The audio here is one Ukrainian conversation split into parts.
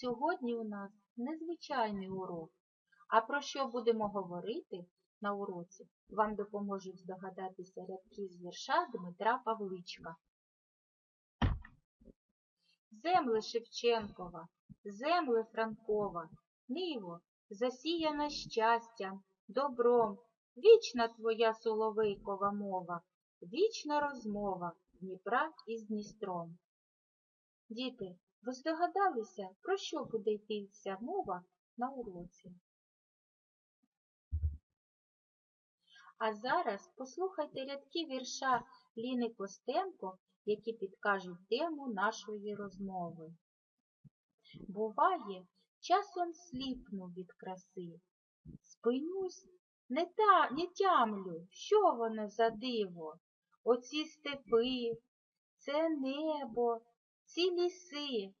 Сьогодні у нас незвичайний урок. А про що будемо говорити на уроці, вам допоможуть здогадатися рядки з вірша Дмитра Павличка. Земле Шевченкова, земле Франкова, Ниво, засіяна щастям, добром, вічна твоя соловейкова мова, вічна розмова Дніпра із Дністром. Діти, ви здогадалися, про що буде йтися мова на уроці? А зараз послухайте рядки вірша Ліни Костенко, які підкажуть тему нашої розмови. Буває, часом сліпну від краси, спинюсь, не, та, не тямлю, що воно за диво. Оці степи, це небо, ці ліси.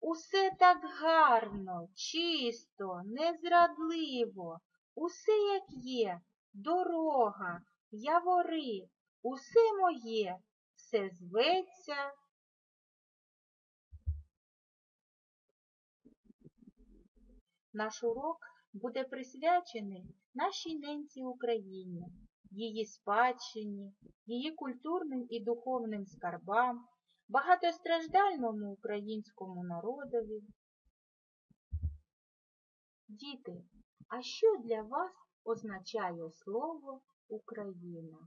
Усе так гарно, чисто, незрадливо, усе як є, дорога, явори, усе моє, все зветься. Наш урок буде присвячений нашій ненці Україні, її спадщині, її культурним і духовним скарбам, багатостраждальному українському народові. Діти, а що для вас означає слово Україна?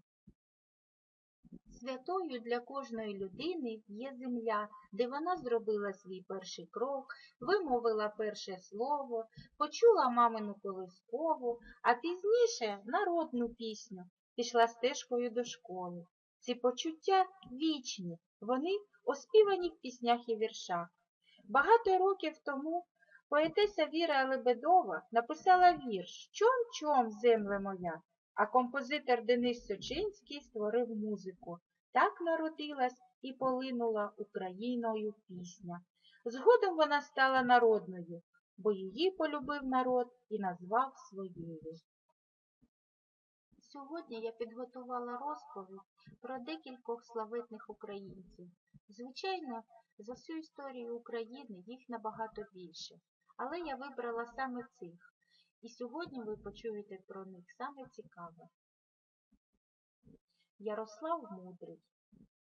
Святою для кожної людини є земля, де вона зробила свій перший крок, вимовила перше слово, почула мамину колискову, а пізніше народну пісню, пішла стежкою до школи. Ці почуття вічні, вони оспівані в піснях і віршах. Багато років тому поетеса Віра Лебедова написала вірш Чом-чом, земле моя, а композитор Денис Сочинський створив музику. Так народилась і полинула Україною пісня. Згодом вона стала народною, бо її полюбив народ і назвав своєю. Сьогодні я підготувала розповідь про декількох славетних українців. Звичайно, за всю історію України їх набагато більше, але я вибрала саме цих. І сьогодні ви почуєте про них саме цікаве. Ярослав Мудрий.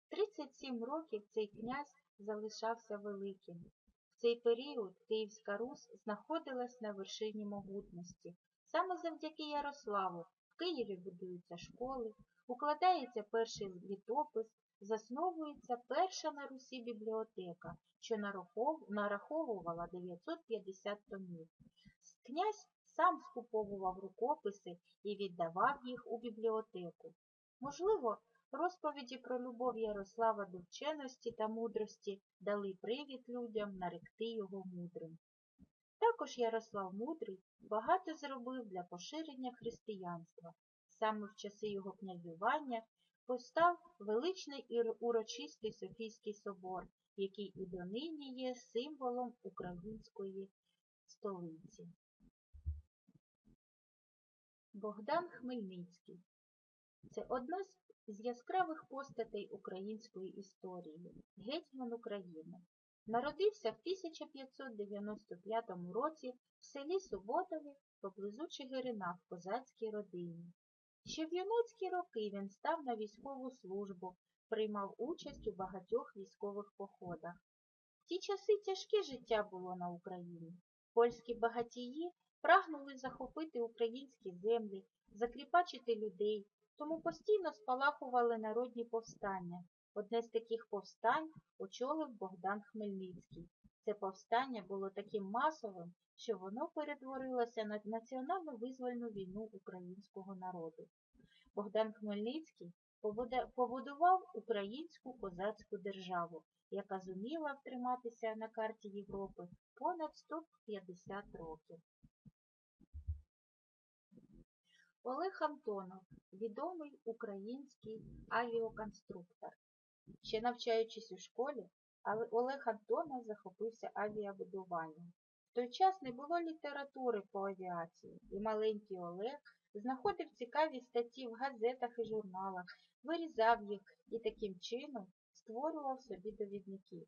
37 років цей князь залишався великим. В цей період Київська Русь знаходилась на вершині могутності. Саме завдяки Ярославу в Києві будуються школи, укладається перший літопис, засновується перша на Русі бібліотека, що нараховувала 950 томів. Князь сам скуповував рукописи і віддавав їх у бібліотеку. Можливо, розповіді про любов Ярослава до вченості та мудрості дали привід людям наректи його мудрим. Також Ярослав Мудрий багато зробив для поширення християнства. Саме в часи його князювання постав величний і урочистий Софійський собор, який і донині є символом української столиці. Богдан Хмельницький це одна з яскравих постатей української історії, гетьман України. Народився в 1595 році в селі Суботові поблизу Чигирина в козацькій родині. Ще в юнацькі роки він став на військову службу, приймав участь у багатьох військових походах. В ті часи тяжке життя було на Україні. Польські багатії прагнули захопити українські землі, закріпачити людей, тому постійно спалахували народні повстання. Одне з таких повстань очолив Богдан Хмельницький. Це повстання було таким масовим, що воно перетворилося на національну визвольну війну українського народу. Богдан Хмельницький побудував українську козацьку державу, яка зуміла втриматися на карті Європи понад 150 років. Олег Антонов відомий український авіаконструктор. Ще навчаючись у школі, Олег Антонов захопився авіабудуванням. В той час не було літератури по авіації, і маленький Олег знаходив цікаві статті в газетах і журналах, вирізав їх і таким чином створював собі довідники.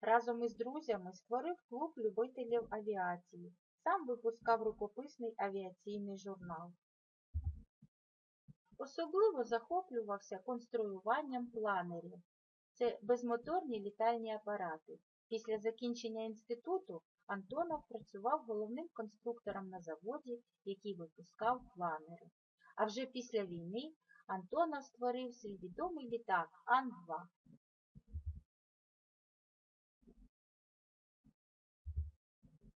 Разом із друзями створив клуб любителів авіації. Сам випускав рукописний авіаційний журнал. Особливо захоплювався конструюванням планерів. Це безмоторні літальні апарати. Після закінчення інституту Антонов працював головним конструктором на заводі, який випускав планери. А вже після війни Антонов створив свій відомий літак Ан-2.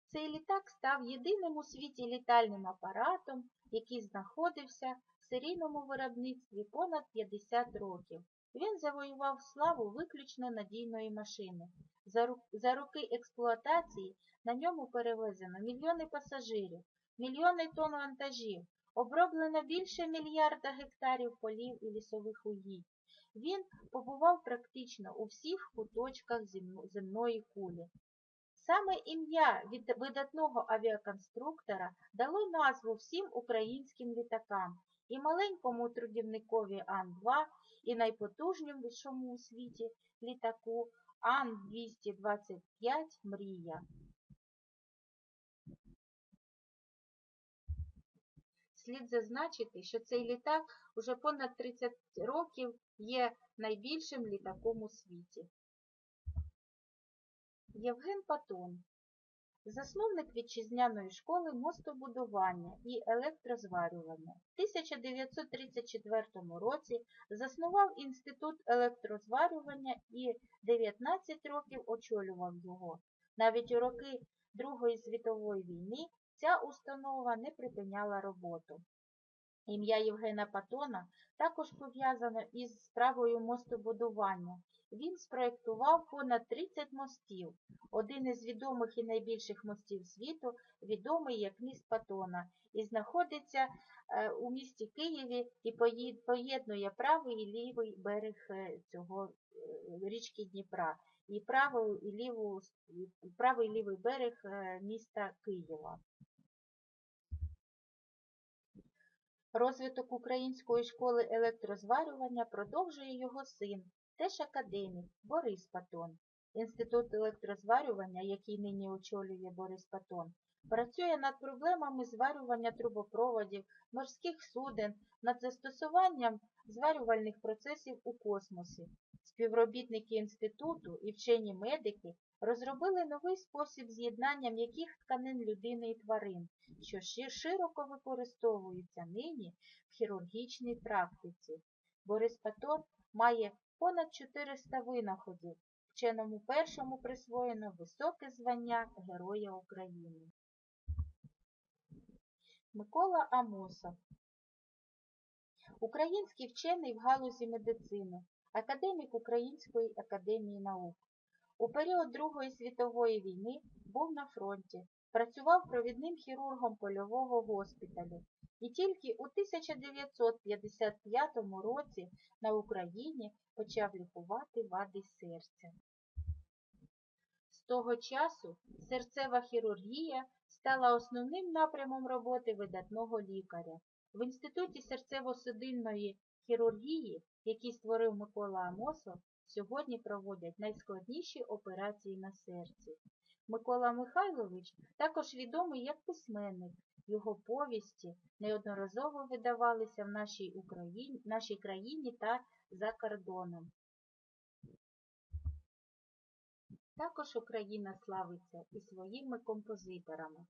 Цей літак став єдиним у світі літальним апаратом, який знаходився в серійному виробництві понад 50 років. Він завоював славу виключно надійної машини. За, роки експлуатації на ньому перевезено мільйони пасажирів, мільйони тонн вантажів, оброблено більше мільярда гектарів полів і лісових угідь. Він побував практично у всіх куточках земної кулі. Саме ім'я від видатного авіаконструктора дало назву всім українським літакам і маленькому трудівникові Ан-2, і найпотужнішому у світі літаку Ан-225 Мрія. Слід зазначити, що цей літак уже понад 30 років є найбільшим літаком у світі. Євген Патон, засновник вітчизняної школи мостобудування і електрозварювання. В 1934 році заснував Інститут електрозварювання і 19 років очолював його. Навіть у роки Другої світової війни ця установа не припиняла роботу. Ім'я Євгена Патона також пов'язано із справою мостобудування. Він спроєктував понад 30 мостів. Один із відомих і найбільших мостів світу відомий як міст Патона і знаходиться е, у місті Києві і поєднує правий і лівий берег е, цього е, річки Дніпра і правий і лівий берег міста Києва. Розвиток української школи електрозварювання продовжує його син, теж академік Борис Патон. Інститут електрозварювання, який нині очолює Борис Патон, працює над проблемами зварювання трубопроводів, морських суден, над застосуванням зварювальних процесів у космосі. Співробітники інституту і вчені медики розробили новий спосіб з'єднання м'яких тканин людини і тварин, що ши- широко використовуються нині в хірургічній практиці. Борис Патон має понад 400 винаходів. Вченому першому присвоєно високе звання Героя України. Микола Амосов Український вчений в галузі медицини, академік Української академії наук. У період Другої світової війни був на фронті, працював провідним хірургом польового госпіталю. І тільки у 1955 році на Україні почав лікувати вади серця. З того часу серцева хірургія стала основним напрямом роботи видатного лікаря. В Інституті серцево-судинної хірургії, який створив Микола Амосов, сьогодні проводять найскладніші операції на серці. Микола Михайлович також відомий як письменник. Його повісті неодноразово видавалися в нашій, Україні, нашій країні та за кордоном. Також Україна славиться і своїми композиторами.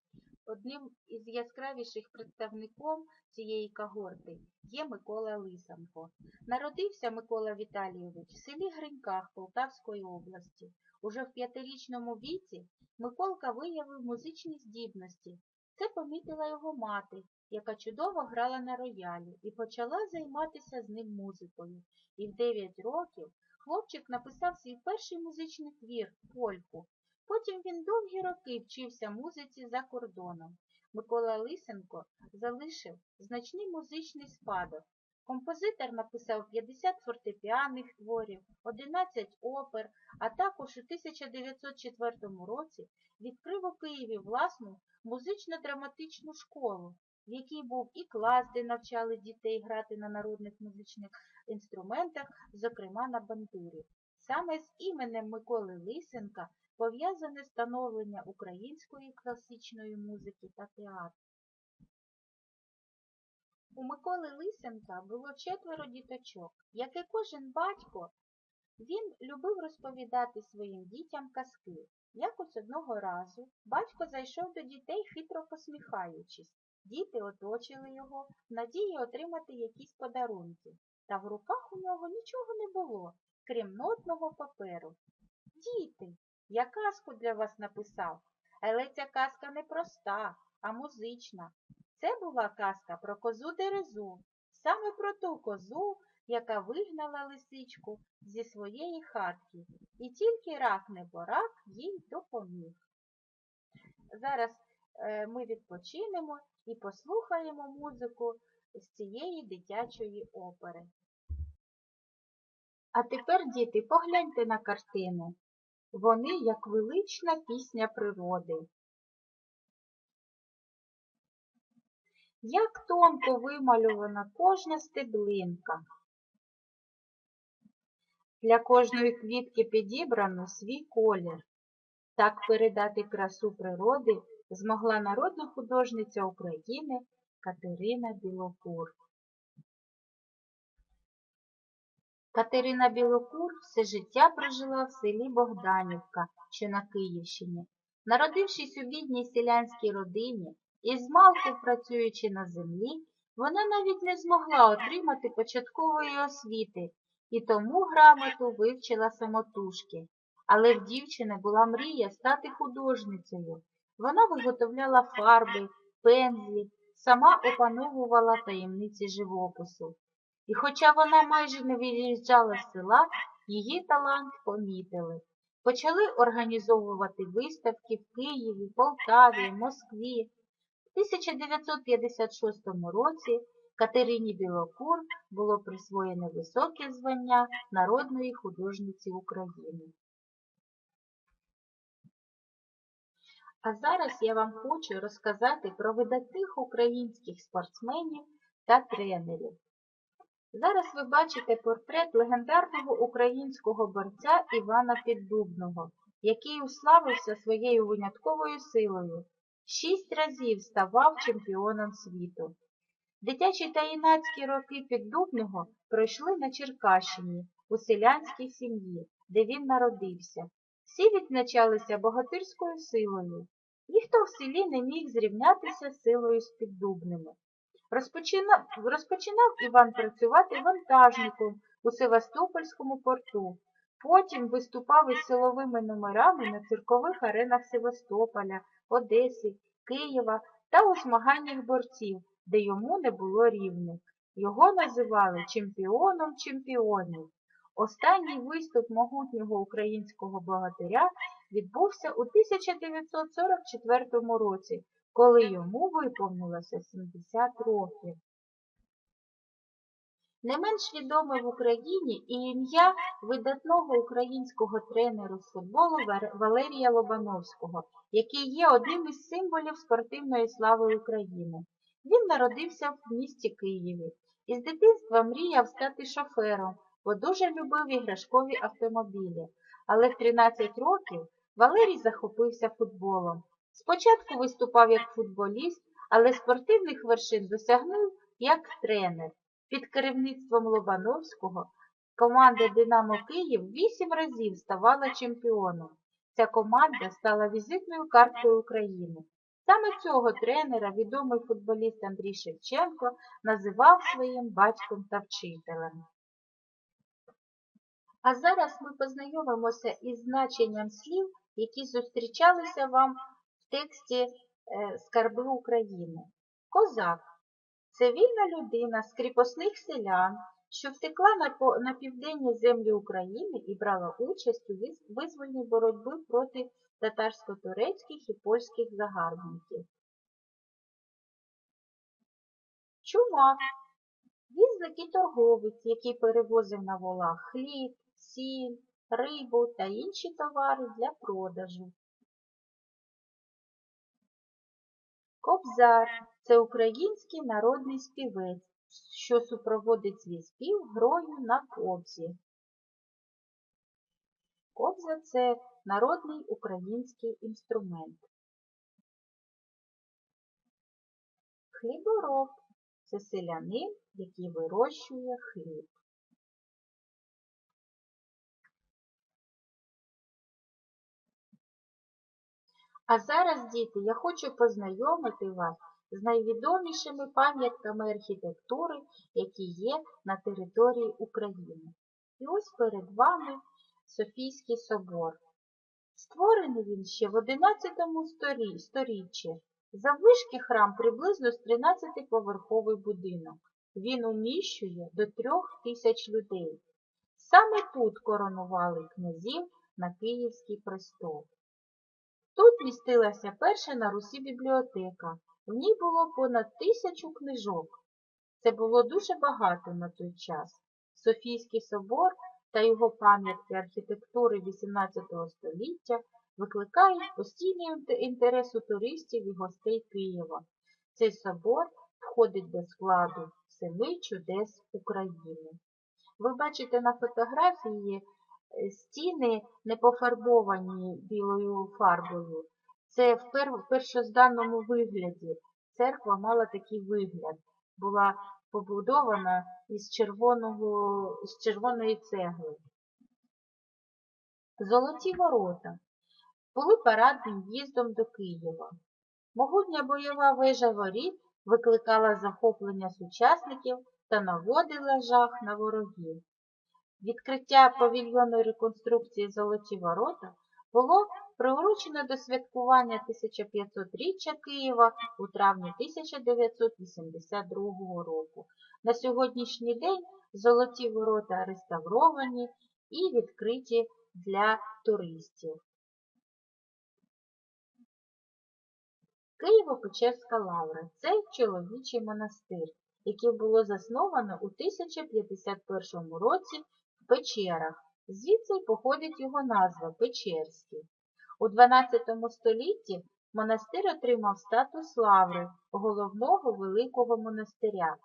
Одним із яскравіших представником цієї когорти є Микола Лисенко. Народився Микола Віталійович в селі Гриньках Полтавської області. Уже в п'ятирічному віці Миколка виявив музичні здібності. Це помітила його мати, яка чудово грала на роялі і почала займатися з ним музикою. І в 9 років хлопчик написав свій перший музичний твір польку. Потім він довгі роки вчився музиці за кордоном. Микола Лисенко залишив значний музичний спадок. Композитор написав 50 фортепіаних творів, 11 опер, а також у 1904 році відкрив у Києві власну музично-драматичну школу, в якій був і клас, де навчали дітей грати на народних музичних інструментах, зокрема на бандурі. Саме з іменем Миколи Лисенка пов'язане становлення української класичної музики та театру. У Миколи Лисенка було четверо діточок. Як і кожен батько, він любив розповідати своїм дітям казки. Якось одного разу батько зайшов до дітей, хитро посміхаючись. Діти оточили його в надії отримати якісь подарунки. Та в руках у нього нічого не було, крім нотного паперу. Діти, я казку для вас написав, але ця казка не проста, а музична. Це була казка про козу Дерезу, саме про ту козу, яка вигнала лисичку зі своєї хатки, і тільки рак не борак їй допоміг. Зараз е, ми відпочинемо і послухаємо музику з цієї дитячої опери. А тепер, діти, погляньте на картини. Вони як велична пісня природи. Як тонко вимальована кожна стеблинка. Для кожної квітки підібрано свій колір. Так передати красу природи змогла народна художниця України Катерина Білокур. Катерина Білокур все життя прожила в селі Богданівка, що на Київщині. Народившись у бідній селянській родині і змалку працюючи на землі, вона навіть не змогла отримати початкової освіти і тому грамоту вивчила самотужки. Але в дівчини була мрія стати художницею. Вона виготовляла фарби, пензлі, сама опановувала таємниці живопису. І хоча вона майже не виїжджала з села, її талант помітили. Почали організовувати виставки в Києві, Полтаві, Москві. В 1956 році Катерині Білокур було присвоєне високе звання Народної художниці України. А зараз я вам хочу розказати про видатних українських спортсменів та тренерів. Зараз ви бачите портрет легендарного українського борця Івана Піддубного, який уславився своєю винятковою силою. Шість разів ставав чемпіоном світу. Дитячі та юнацькі роки Піддубного пройшли на Черкащині, у селянській сім'ї, де він народився. Всі відзначалися богатирською силою. Ніхто в селі не міг зрівнятися з силою з піддубними. Розпочинав, розпочинав Іван працювати вантажником у Севастопольському порту. Потім виступав із силовими номерами на циркових аренах Севастополя, Одеси, Києва та у змаганнях борців, де йому не було рівних. Його називали чемпіоном чемпіонів. Останній виступ могутнього українського богатиря відбувся у 1944 році, коли йому виповнилося 70 років. Не менш відоме в Україні і ім'я видатного українського тренеру з футболу Валерія Лобановського, який є одним із символів спортивної слави України. Він народився в місті Києві і з дитинства мріяв стати шофером, бо дуже любив іграшкові автомобілі. Але в 13 років Валерій захопився футболом. Спочатку виступав як футболіст, але спортивних вершин досягнув як тренер. Під керівництвом Лобановського команда Динамо Київ вісім разів ставала чемпіоном. Ця команда стала візитною карткою України. Саме цього тренера відомий футболіст Андрій Шевченко називав своїм батьком та вчителем. А зараз ми познайомимося із значенням слів, які зустрічалися вам в тексті е, Скарби України. Козак це вільна людина з кріпосних селян, що втекла на, південні землі України і брала участь у визвольній боротьбі проти татарсько-турецьких і польських загарбників. Чумак візник і торговець, який перевозив на волах хліб, сіль, рибу та інші товари для продажу. Кобзар це український народний співець, що супроводить свій спів грою на кобзі. Кобза це народний український інструмент. Хлібороб це селянин, який вирощує хліб. А зараз, діти, я хочу познайомити вас з найвідомішими пам'ятками архітектури, які є на території України. І ось перед вами Софійський собор. Створений він ще в 11 сторі- сторіччі. Заввишки храм приблизно з 13-поверховий будинок. Він уміщує до трьох тисяч людей. Саме тут коронували князів на Київський престол. Містилася перша на Русі бібліотека. В ній було понад тисячу книжок. Це було дуже багато на той час. Софійський собор та його пам'ятки архітектури XVIII століття викликають постійний інте- інтерес у туристів і гостей Києва. Цей собор входить до складу Семи чудес України. Ви бачите на фотографії стіни не пофарбовані білою фарбою. Це в першозданному вигляді. Церква мала такий вигляд. Була побудована із, червоного, з червоної цегли. Золоті ворота були парадним в'їздом до Києва. Могутня бойова вежа воріт викликала захоплення сучасників та наводила жах на ворогів. Відкриття павільйонної реконструкції Золоті ворота було приурочено до святкування 1500-річчя Києва у травні 1982 року. На сьогоднішній день золоті ворота реставровані і відкриті для туристів. Києво-Печерська лавра це чоловічий монастир, який було засновано у 1051 році Печерах. Звідси й походить його назва Печерський. У 12 столітті монастир отримав статус лаври головного великого монастиря.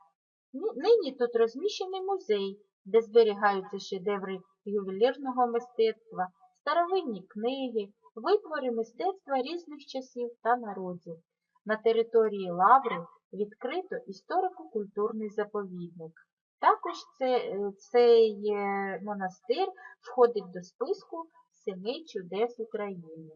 Нині тут розміщений музей, де зберігаються шедеври ювелірного мистецтва, старовинні книги, витвори мистецтва різних часів та народів. На території Лаври відкрито історико-культурний заповідник. Також е, цей е, монастир входить до списку Семи чудес України.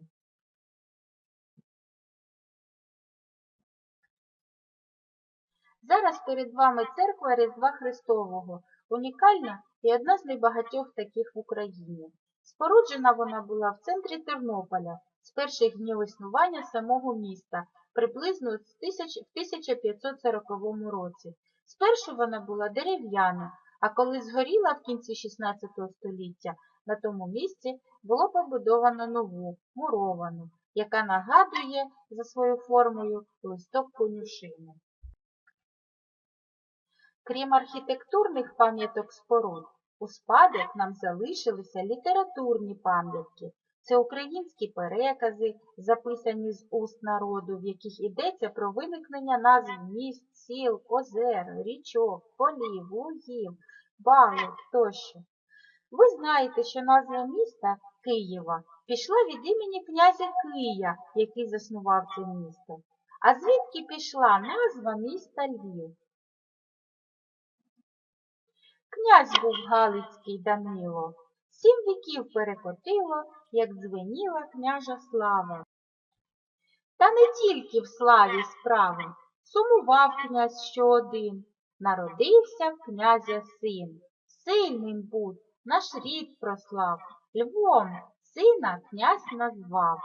Зараз перед вами церква Різдва Христового, унікальна і одна з небагатьох таких в Україні. Споруджена вона була в центрі Тернополя з перших днів існування самого міста, приблизно в 1540 році. Спершу вона була дерев'яна, а коли згоріла в кінці 16 століття, на тому місці було побудовано нову, муровану, яка нагадує за своєю формою листок конюшини. Крім архітектурних пам'яток споруд, у спадок нам залишилися літературні пам'ятки. Це українські перекази, записані з уст народу, в яких йдеться про виникнення назв міст, сіл, озер, річок, полів, лугів, балок тощо. Ви знаєте, що назва міста Києва пішла від імені князя Кия, який заснував це місто. А звідки пішла назва міста Львів? Князь був Галицький Данило, сім віків перекотило, як дзвеніла княжа слава. Та не тільки в славі справи, сумував князь що один, народився в князя син. Сильним будь, наш рід прослав, Львом сина князь назвав.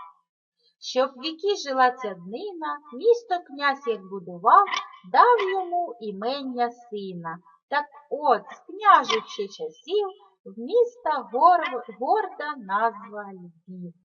Щоб віки жила ця днина, місто князь як будував, дав йому імення сина. Так от, з княжих часів в міста гор... горда назва Львів.